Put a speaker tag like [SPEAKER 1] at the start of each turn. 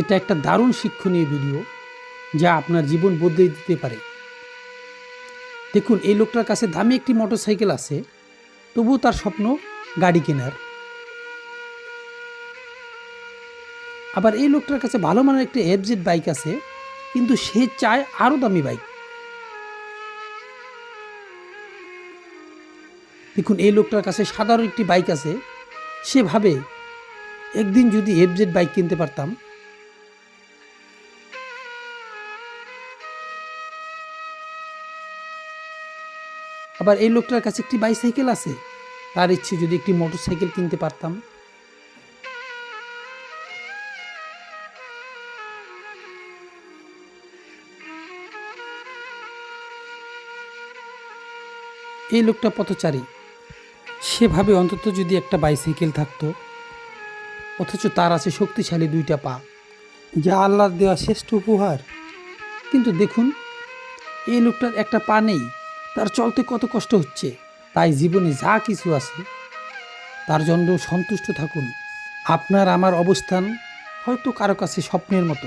[SPEAKER 1] এটা একটা দারুণ শিক্ষণীয় ভিডিও যা আপনার জীবন বদলে দিতে পারে। দেখুন, এই লোকটার কাছে দামি একটি মোটরসাইকেল আছে, তবুও তার স্বপ্ন গাড়ি কেনার। আবার এই লোকটার কাছে ভালো মানের একটি এফজেড বাইক আছে, কিন্তু সে চায় আরও দামি বাইক দেখুন, এই লোকটার কাছে সাধারণ একটি বাইক আছে। সে ভাবে, একদিন যদি এফজেড বাইক কিনতে পারতাম আবার এই লোকটার কাছে একটি বাইসাইকেল আছে। তার ইচ্ছে যদি একটি মোটরসাইকেল কিনতে পারতাম। এই লোকটা পথচারী। সেভাবে অন্তত যদি একটা বাইসাইকেল থাকতো, অথচ তার আছে শক্তিশালী দুইটা পা। যা আল্লাহর দেওয়া শ্রেষ্ঠ উপহার। কিন্তু দেখুন, এই লোকটার একটা পা নেই। তার চলতে কত কষ্ট হচ্ছে, তাই জীবনে যা কিছু আছে, তার জন্য সন্তুষ্ট থাকুন। আপনার আমার অবস্থান হয়তো কারও কাছে স্বপ্নের মতো।